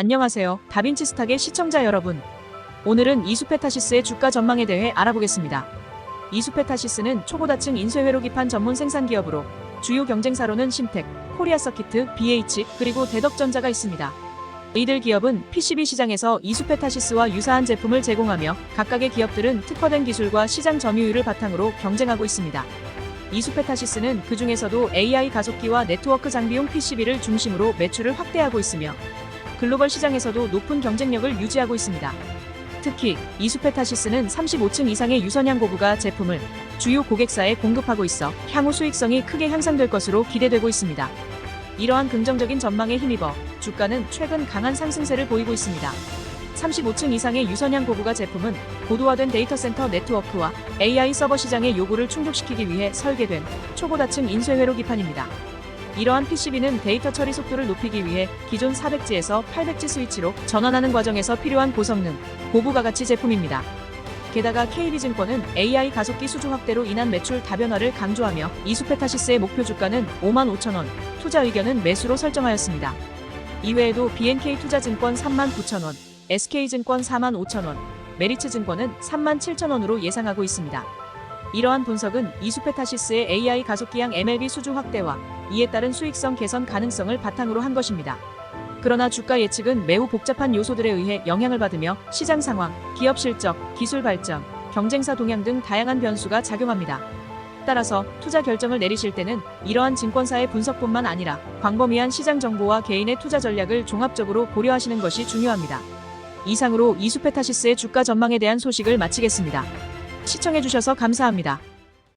안녕하세요. 다빈치 스탁의 시청자 여러분. 오늘은 이수페타시스의 주가 전망에 대해 알아보겠습니다. 이수페타시스는 초고다층 인쇄회로 기판 전문 생산 기업으로 주요 경쟁사로는 심텍, 코리아 서키트, BH, 그리고 대덕전자가 있습니다. 이들 기업은 PCB 시장에서 이수페타시스와 유사한 제품을 제공하며 각각의 기업들은 특화된 기술과 시장 점유율을 바탕으로 경쟁하고 있습니다. 이수페타시스는 그 중에서도 AI 가속기와 네트워크 장비용 PCB를 중심으로 매출을 확대하고 있으며 글로벌 시장에서도 높은 경쟁력을 유지하고 있습니다. 특히 이수페타시스는 35층 이상의 유선양 고부가 제품을 주요 고객사에 공급하고 있어 향후 수익성이 크게 향상될 것으로 기대되고 있습니다. 이러한 긍정적인 전망에 힘입어 주가는 최근 강한 상승세를 보이고 있습니다. 35층 이상의 유선양 고부가 제품은 고도화된 데이터 센터 네트워크와 AI 서버 시장의 요구를 충족시키기 위해 설계된 초고다층 인쇄회로 기판입니다. 이러한 PCB는 데이터 처리 속도를 높이기 위해 기존 400G에서 800G 스위치로 전환하는 과정에서 필요한 고성능, 고부가 가치 제품입니다. 게다가 KB증권은 AI 가속기 수주 확대로 인한 매출 다변화를 강조하며 이수페타시스의 목표 주가는 5만 5천 원, 투자 의견은 매수로 설정하였습니다. 이외에도 BNK 투자증권 3만 9천 원, SK증권 4만 5천 원, 메리츠증권은 3만 7천 원으로 예상하고 있습니다. 이러한 분석은 이수페타시스의 AI 가속기양 MLB 수주 확대와 이에 따른 수익성 개선 가능성을 바탕으로 한 것입니다. 그러나 주가 예측은 매우 복잡한 요소들에 의해 영향을 받으며 시장 상황, 기업 실적, 기술 발전, 경쟁사 동향 등 다양한 변수가 작용합니다. 따라서 투자 결정을 내리실 때는 이러한 증권사의 분석뿐만 아니라 광범위한 시장 정보와 개인의 투자 전략을 종합적으로 고려하시는 것이 중요합니다. 이상으로 이수페타시스의 주가 전망에 대한 소식을 마치겠습니다. 시청해주셔서 감사합니다.